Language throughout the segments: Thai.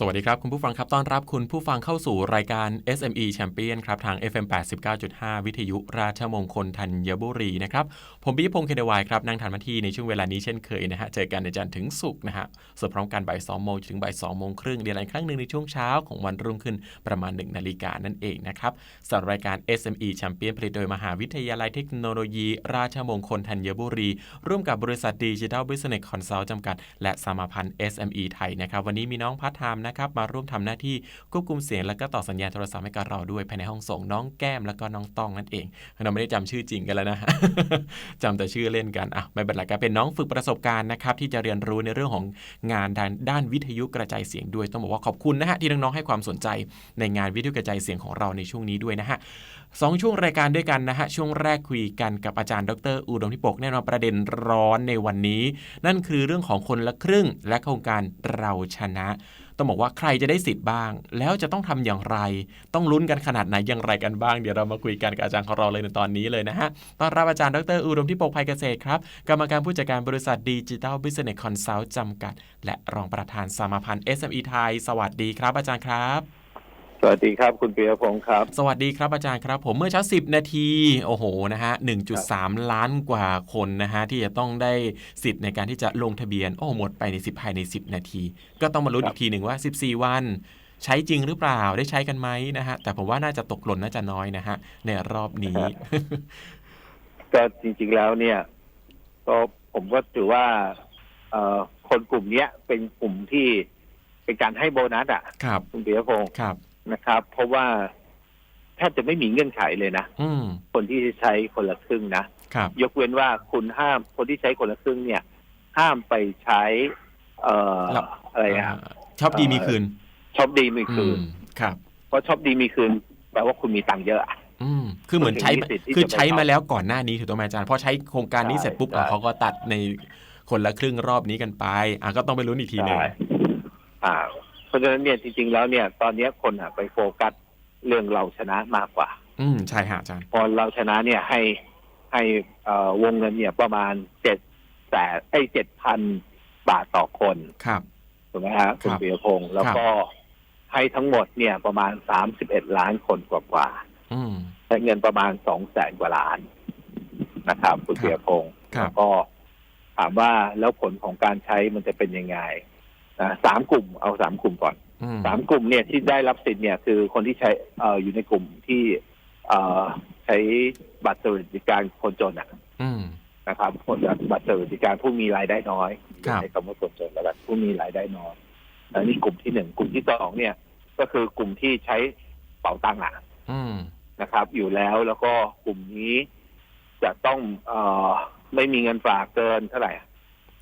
สวัสดีครับ คุณผู้ฟังครับต้อนรับคุณผู้ฟังเข้าสู่รายการ SME Champion ครับ ทาง FM 89.5 วิทยุราชมงคลธัญบุรีนะครับ ผมปิยพงศ์เคเดวายครับ นั่งทานมาที่ในช่วงเวลานี้เช่นเคยนะฮะ เจอกันในจันทร์ถึงศุกร์นะฮะสดพร้อมกันบ่าย2โมงถึงบ่าย2โมงครึ่งเรียนอีกครั้งหนึ่งในช่วงเช้าของวันรุ่งขึ้นประมาณ 1 นาฬิกานั่นเองนะครับสำหรับรายการ SME Champion ผลิตโดยมหาวิทยาลัยเทคโนโลยี ราชมงคลธัญบุรี ร่วมกับบริษัทดิจิทัลบิสเนสคอนซัลท์จำกัด และสมาพันธ์ SME ไทยนะครับวันนี้มีน้องพัฒไทม์นะครับมาร่วมทำหน้าที่ควบคุมเสียงและก็ต่อสัญญาณโทรศัพท์ให้กับเราด้วยภายในห้องส่งน้องแก้มแล้วก็น้องต้องนั่นเอง เราไม่ได้จำชื่อจริงกันแล้วนะจำแต่ชื่อเล่นกันอะไม่เป็นไรก็เป็นน้องฝึกประสบการณ์นะครับที่จะเรียนรู้ในเรื่องของงานด้านด้านวิทยุกระจายเสียงด้วยต้องบอกว่าขอบคุณนะฮะที่น้องๆให้ความสนใจในงานวิทยุกระจายเสียงของเราในช่วงนี้ด้วยนะฮะสองช่วงรายการด้วยกันนะฮะช่วงแรกคุยกันกับอาจารย์ดร อุดมทิปกแน่นอนประเด็นร้อนในวันนี้ นั่นคือเรื่องของคนละครึ่งและโครงการเราชนะ ต้องบอกว่าใครจะได้สิทธิ์บ้าง แล้วจะต้องทำอย่างไร ต้องลุ้นกันขนาดไหนอย่างไรกันบ้าง เดี๋ยวเรามาคุยกันกับอาจารย์ของเราเลยในตอนนี้เลยนะฮะต้อนรับอาจารย์ดรอุดมที่ปกภัยเกษตรครับ กรรมการผู้จัดการบริษัทดิจิทัลบิสเนสคอนซัลท์จำกัด และรองประธานสมาพันธ์ SME ไทย สวัสดีครับ อาจารย์ครับ สวัสดีครับคุณปียพงศ์ครับ สวัสดีครับอาจารย์ครับ ผมเมื่อเช้า10นาทีโอ้โหนะฮะ1.3ล้านกว่าคนนะฮะที่จะต้องได้สิทธิ์ในการที่จะลงทะเบียน โอ้หมดไปใน10ภายใน10นาที ก็ต้องมาลุ้นครับอีกทีหนึ่งว่า14วัน ใช้จริงหรือเปล่าได้ใช้กันไหมนะฮะแต่ผมว่าน่าจะตกหล่นน่าจะน้อยนะฮะในรอบนี้ก็จริง ๆแล้วเนี่ย ก็ผมก็ถือว่าเอ่อคนกลุ่มเนี้ยเป็นกลุ่มที่เป็นการให้โบนัสอะครับคุณปียพงศ์ครับ นะครับ เพราะว่าแทบจะไม่มีเงื่อนไขเลยนะอืมคนที่จะใช้คนละครึ่งนะครับยกเว้นว่าคุณห้ามคนที่ใช้คนละครึ่งเนี่ย ห้ามไปใช้ เอ่อหลับอะไรอะเอ่อชอบดีมีคืนชอบดีมีคืนอืมครับเพราะชอบดีมีคืนแปลว่าคุณมีตังค์เยอะอะอืมคือเหมือนใช้คนถึงมีสิทธิ์ที่คือจะไปใช้มาเข้าแล้วก่อนหน้านี้ถูกต้องไหมอาจารย์พอใช้โครงการนี้ใช่เสร็จปุ๊บใช่อะเขาก็ตัดในคนละครึ่งรอบนี้กันไป อะก็ต้องไปลุ้นอีกทีหนึ่งใช่อ่า เพราะฉะนั้นเนี่ยจริง ๆ แล้วเนี่ย ตอนเนี้ยคนอะไปโฟกัสเรื่องเราชนะมากกว่า อืมใช่ฮะอาจารย์พอเราชนะเนี่ยให้ให้เอ่อวงเงินเนี่ยประมาณเจ็ดแสนไอ้เจ็ดพันบาทต่อคนครับ ถูกไหมฮะคุณครับเปียพงศ์แล้วก็ให้ทั้งหมดเนี่ยประมาณสามสิบเอ็ดล้านคนกว่าอืมๆใช้เงินประมาณสองแสนกว่าล้านนะครับ คุณครับเปียพงศ์ครับ แล้วก็ถามว่าแล้วผลของการใช้มันจะเป็นยังไงนะ สามกลุ่มเอาสามกลุ่มก่อนอืมสามกลุ่มเนี่ยที่ได้รับสิทธิ์เนี่ยคือคนที่ใช้เอ่ออยู่ในกลุ่มที่เอ่อใช้บัตรสวัสดิการคนจนอะอืมนะครับคนบัตรสวัสดิการผู้มีรายได้น้อยครับในคำว่าคนจนแล้วกันผู้มีรายได้น้อยอันนี้กลุ่มที่หนึ่งกลุ่มที่สองเนี่ย ก็คือกลุ่มที่ใช้เป๋าตังค์อะอืมนะครับ อยู่แล้วแล้วก็กลุ่มนี้จะต้องเอ่อไม่มีเงินฝากเกินเท่าไหร่อะ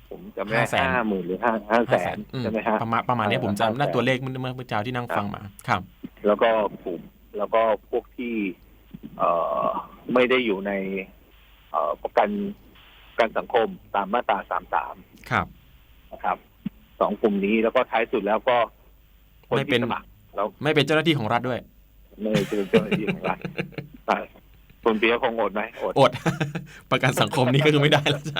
ผมจะไม่ห้าแสนห้าหมื่นหรือห้าห้าแสนอืมใช่ไหมฮะประมาณประมาณนี้เออผมจำน่า500,000ตัวเลขเมื่อเมื่อเมื่อเช้าที่นั่งฟังมาครับ แล้วก็กลุ่มแล้วก็พวกที่เอ่อไม่ได้อยู่ใน เอ่อประกันประกันสังคมตามมาตราสามสามครับนะครับสองกลุ่มนี้แล้วก็ท้ายสุดแล้วก็คนไม่เป็นที่สมัครแล้วไม่เป็นเจ้าหน้าที่ของรัฐด้วยไม่ได้เป็นเจ้าหน้าที่ของรัฐใช่คุณเปียคงอดไหมอดอด ประกันสังคมนี่ก็คือไม่ได้แล้วจ้ะ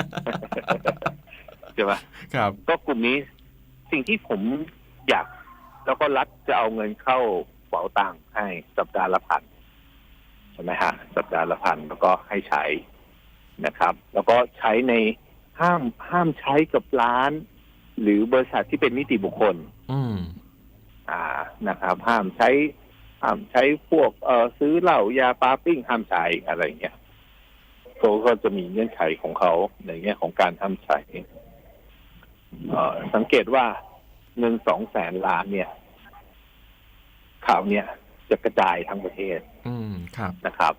ใช่ไหมครับ ก็กลุ่มนี้สิ่งที่ผมอยาก แล้วก็รัฐจะเอาเงินเข้าเป๋าตังค์ให้สัปดาห์ละพันใช่ไหมฮะสัปดาห์ละพันแล้วก็ให้ใช้นะครับ แล้วก็ใช้ในห้ามห้ามใช้กับร้าน หรือบริษัทที่เป็นนิติบุคคล อืม อ่านะครับ ห้ามใช้ห้ามใช้พวกเอ่อซื้อเหล้ายาปาปิ้งห้ามใช้อะไรเงี้ยเขาก็จะมีเงื่อนไขของเขาในแง่ของการห้ามใช้เอ่อ สังเกตว่าเงินสองแสนล้านเนี่ย ข่าวเนี่ยจะกระจายทั้งประเทศ อืมครับนะครับ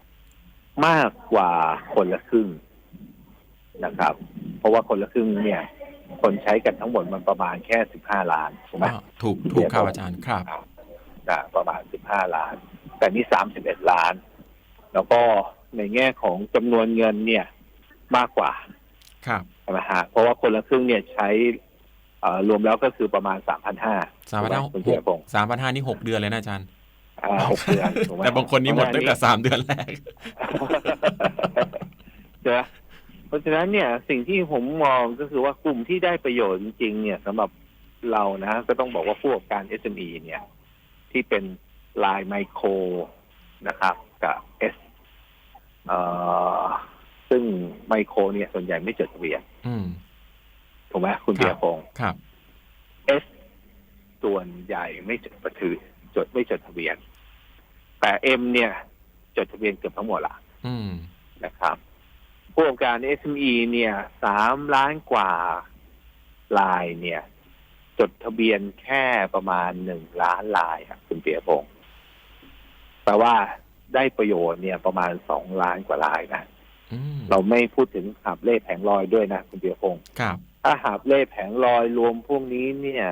มากกว่าคนละครึ่งนะครับ เพราะว่าคนละครึ่งเนี่ย คนใช้กันทั้งหมดมันประมาณแค่สิบห้าล้านถูกไหมอ่าถูกถูกครับอาจารย์ครับแนะประมาณสิบห้าล้าน แต่นี่สามสิบเอ็ดล้าน แล้วก็ในแง่ของจำนวนเงินเนี่ย มากกว่า ครับใช่ไหมฮะเพราะว่าคนละครึ่งเนี่ยใช้เอ่อ รวมแล้วก็คือประมาณสามพันห้าสามพันห้าคุณเพียพงศ์สามพันห้านี่หกเดือนเลยนะอาจารย์อ่าหกเดือนถูกไหมแต่บางคนนี่หมดตั้งแต่สามเดือนแรกใช่ไหมเพราะฉะนั้นเนี่ยสิ่งที่ผมมองก็คือว่ากลุ่มที่ได้ประโยชน์จริงๆเนี่ยสำหรับเรานะก็ต้องบอกว่าผู้ประกอบการ SME เนี่ย ที่เป็นลายไมโครนะครับ กับ S เอ่อซึ่งไมโครเนี่ยส่วนใหญ่ไม่จดทะเบียนอืม ถูกไหมคุณครับเบียร์พงศ์ครับ S ส่วนใหญ่ไม่จดประถือจดไม่จดทะเบียน แต่ M เนี่ย จดทะเบียนเกือบทั้งหมดละอืมนะครับผู้ประกอบการ SME เนี่ยสามล้านกว่าลายเนี่ย จดทะเบียนแค่ประมาณหนึ่งล้านลายครับคุณเปียพงศ์แปลว่าได้ประโยชน์เนี่ยประมาณสองล้านกว่าลายนะอืมเราไม่พูดถึงหาบเล่แผงลอยด้วยนะคุณเปียพงศ์ครับ ถ้าหาบเล่แผงลอยรวมพวกนี้เนี่ย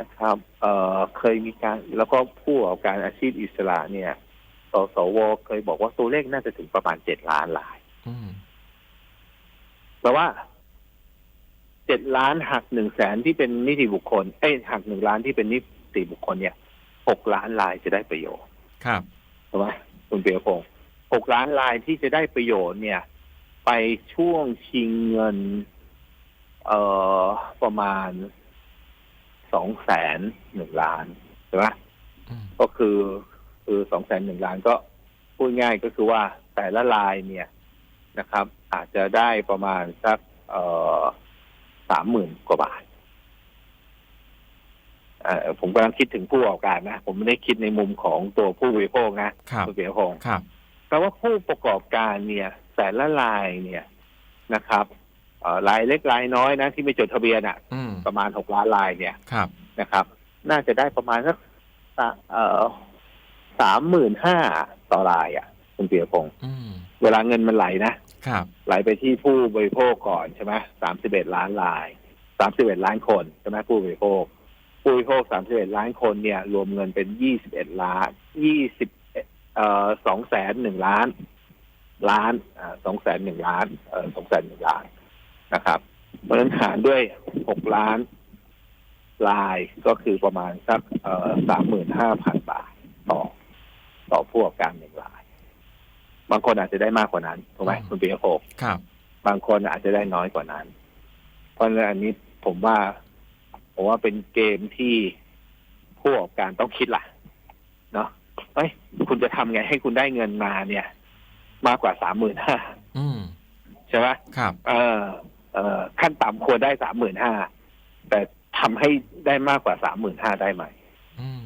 นะครับ เอ่อเคยมีการแล้วก็ผู้ประกอบการอาชีพอิสระเนี่ยสสวเคยบอกว่าตัวเลขน่าจะถึงประมาณเจ็ดล้านลายอืมแปลว่าเจ็ดล้านหักหนึ่งแสนที่เป็นนิติบุคคลเอ้ยหักหนึ่งล้านที่เป็นนิติบุคคลเนี่ยหกล้านลายจะได้ประโยชน์ ครับถูกไหมคุณเปียพงศ์หกล้านลายที่จะได้ประโยชน์เนี่ย ไปช่วงชิงเงิน เอ่อประมาณสองแสนหนึ่งล้านใช่ไหมอืมก็คือคือสองแสนหนึ่งล้านก็พูดง่ายก็คือว่าแต่ละลายเนี่ยนะครับ อาจจะได้ประมาณสักเอ่อสามหมื่นกว่าบาทเอ่อผมกำลังคิดถึงผู้ประกอบการนะ ผมไม่ได้คิดในมุมของตัวผู้บริโภคนะครับคุณเปียพงศ์ครับแปลว่าผู้ประกอบการเนี่ย แต่ละลายเนี่ยนะครับเอ่อ รายเล็กรายน้อยนะที่ไม่จดทะเบียนอะ อืมประมาณหกล้านลายเนี่ยครับ นะครับ น่าจะได้ประมาณสักสะเอ่อสามหมื่นห้าต่อรายอะคุณเปียพงศ์อืมเวลาเงินมันไหลนะครับ ไหลไปที่ผู้บริโภคก่อนใช่ไหมสามสิบเอ็ดล้านรายสามสิบเอ็ดล้านคนใช่ไหมผู้บริโภค ผู้บริโภคสามสิบเอ็ดล้านคนเนี่ย รวมเงินเป็นยี่สิบเอ็ดล้านยี่สิบเอ่อสองแสนหนึ่งล้าน ล้านอ่าสองแสนหนึ่งล้านเอ่อสองแสนหนึ่งล้าน นะครับเพราะฉะนั้นหารด้วยหกล้านลายก็คือประมาณสักเอ่อสามหมื่นห้าพันบาทต่อต่อผู้ประกอบการหนึ่งราย บางคนอาจจะได้มากกว่านั้นถูกไหมอืมคุณปียพงศ์ครับ บางคนอาจจะได้น้อยกว่านั้น เพราะฉะนั้นอันนี้ผมว่า ผมว่าเป็นเกมที่ผู้ประกอบการต้องคิดล่ะ เนาะเอ้ย คุณจะทำไงให้คุณได้เงินมาเนี่ย มากกว่าสามหมื่นห้าอืมใช่ไหมครับ เออเออ ขั้นต่ำควรได้สามหมื่นห้าแต่ทำให้ได้มากกว่าสามหมื่นห้าได้ไหมอืม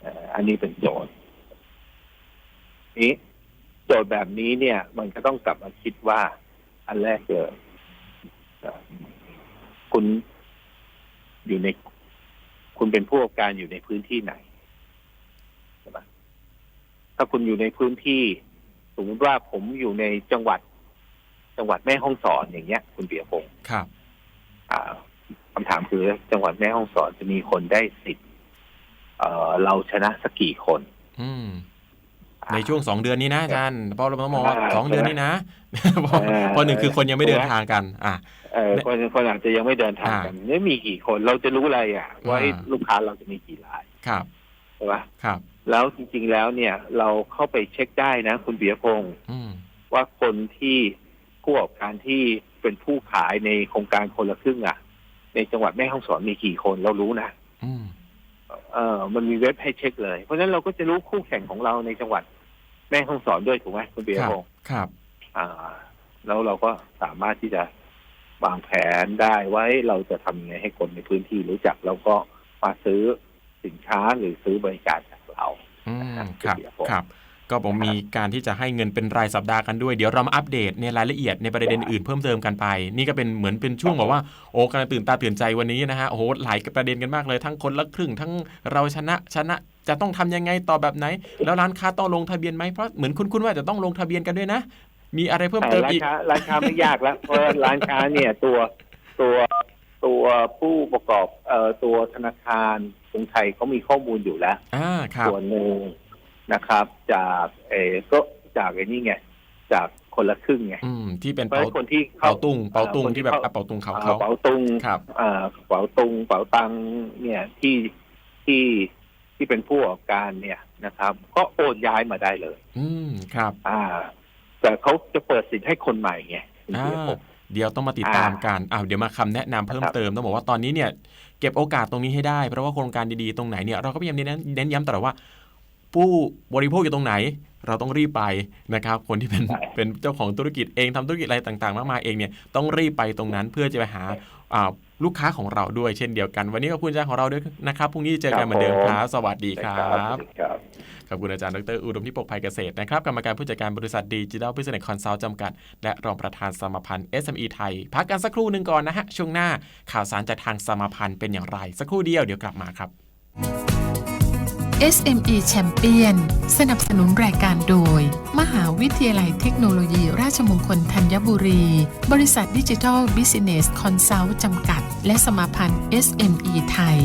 เอ่ออันนี้เป็นโจทย์นี้โจทย์แบบนี้เนี่ย มันก็ต้องกลับมาคิดว่าอันแรกเลยเอ่อคุณอยู่ใน คุณเป็นผู้ประกอบการอยู่ในพื้นที่ไหนใช่ไหมถ้าคุณอยู่ในพื้นที่ สมมติว่าผมอยู่ในจังหวัด จังหวัดแม่ฮ่องสอนอย่างเงี้ย คุณเปียพงศ์ครับ อ่าคำถามคือจังหวัดแม่ฮ่องสอนจะมีคนได้สิทธิ์เอ่อเราชนะสักกี่คน อืม ในช่วงสองเดือนนี้นะอาจารย์เพราะเราต้องมองว่าอ่าสองเดือนนี้นะเพราะอ่า เพราะหนึ่งคือคนยังไม่เดินทางกัน อะ เออคนคนอาจจะยังไม่เดินทางกันไม่มีกี่คนเราจะรู้อะไรอะ ว่าอ่า ลูกค้าเราจะมีกี่รายครับ ใช่ไหมครับ แล้วจริง ๆ แล้วเนี่ย เราเข้าไปเช็คได้นะ คุณเบียพงศ์อืม ว่าคนที่ ผู้ประกอบการที่เป็นผู้ขายในโครงการคนละครึ่งอะ ในจังหวัดแม่ฮ่องสอนมีกี่คนเรารู้นะอืมเออมันมีเว็บให้เช็คเลย เพราะฉะนั้นเราก็จะรู้คู่แข่งของเราในจังหวัดแม่ฮ่องสอนด้วยถูกไหมคุณเบียครับพงศ์ครับ อ่า แล้วเราก็สามารถที่จะวางแผนได้ไว้เราจะทำยังไงให้คนในพื้นที่รู้จัก แล้วก็มาซื้อสินค้าหรือซื้อบริการจากเราอืมครับครับ เดี๋ยวผมครับก็ผมมีการที่จะให้เงินเป็นรายสัปดาห์กันด้วย เดี๋ยวเรามาอัปเดตในรายละเอียดในประเด็นอื่นเพิ่มเติมกันไป นี่ก็เป็นเหมือนเป็นช่วงแบบว่าโอ้กำลังตื่นตาตื่นใจวันนี้นะฮะโอ้โหหลายประเด็นกันมากเลยทั้งคนละครึ่ง ทั้งเราชนะชนะจะต้องทำยังไงต่อแบบไหน แล้วร้านค้าต้องลงทะเบียนไหมเพราะเหมือนคุณๆว่าจะต้องลงทะเบียนกันด้วยนะ มีอะไรเพิ่มเติมร้านอีกค้าร้านค้าไม่ยากแล้วเพราะว่าร้านค้าเนี่ยตัวตัวตัวผู้ประกอบเอ่อตัวธนาคารกรุงไทยเขามีข้อมูลอยู่แล้วอ่าครับส่วนหนึ่ง นะครับ จากเออก็จากไอ้นี่ไงจากคนละครึ่งไงอืมที่เป็นเพราะเปาฉะนั้นคนที่เข้เปาตุงเปาตุงอ่คนที่แบบข้อะเปาตุงเขาอ่เขา เป๋าตุงครับอ่าเป๋าตุงเป๋าตังเนี่ยที่ที่ที่เป็นผู้ประกอบการเนี่ยนะครับ ก็โอนย้ายมาได้เลย อืมครับอ่า แต่เขาจะเปิดสิทธิ์ให้คนใหม่ไงคุณอ่าเบียร์ผม เดี๋ยวต้องมาติดตามกันอ้าวเดี๋ยวมาคำแนะนำเพิ่มครับเติมต้องบอกว่าตอนนี้เนี่ย เก็บโอกาสตรงนี้ให้ได้เพราะว่าโครงการดีๆตรงไหนเนี่ยเราก็พยายามเน้นเน้นย้ำตลอดว่า ผู้บริโภคอยู่ตรงไหน เราต้องรีบไปนะครับ คนที่เป็นใช่เป็นเจ้าของธุรกิจเองทำธุรกิจอะไรต่าง ๆ มากมายเองเนี่ยต้องรีบไปตรงนั้นเพื่อจะไปหาอ่าลูกค้าของเราด้วยเช่นเดียวกัน วันนี้ขอบคุณอาจารย์ของเราด้วยนะครับพรุ่งนี้เจอกันเหมือนเดิมครับสวัสดีครัสบวัสดีครับขอบคุณอาจารย์ดรอุดมทิพย์ภัยเกษตรนะครับกรรมการผู้จัดการบริษัทดิจิทัล Business Consult จำกัด และรองประธานสมาพันธ์ SME ไทย พักกันสักครู่หนึ่งก่อนนะฮะช่วงหน้าข่าวสารจากทางสมาพันธ์เป็นอย่างไร สักครู่เดียวเดี๋ยวกลับมาครับ SME Champion สนับสนุนรายการโดย มหาวิทยาลัยเทคโนโลยี ราชมงคลธัญบุรี บริษัทดิจิทัลบิสเนสคอนซัลท์จำกัด และสมาพันธ์ SME ไทย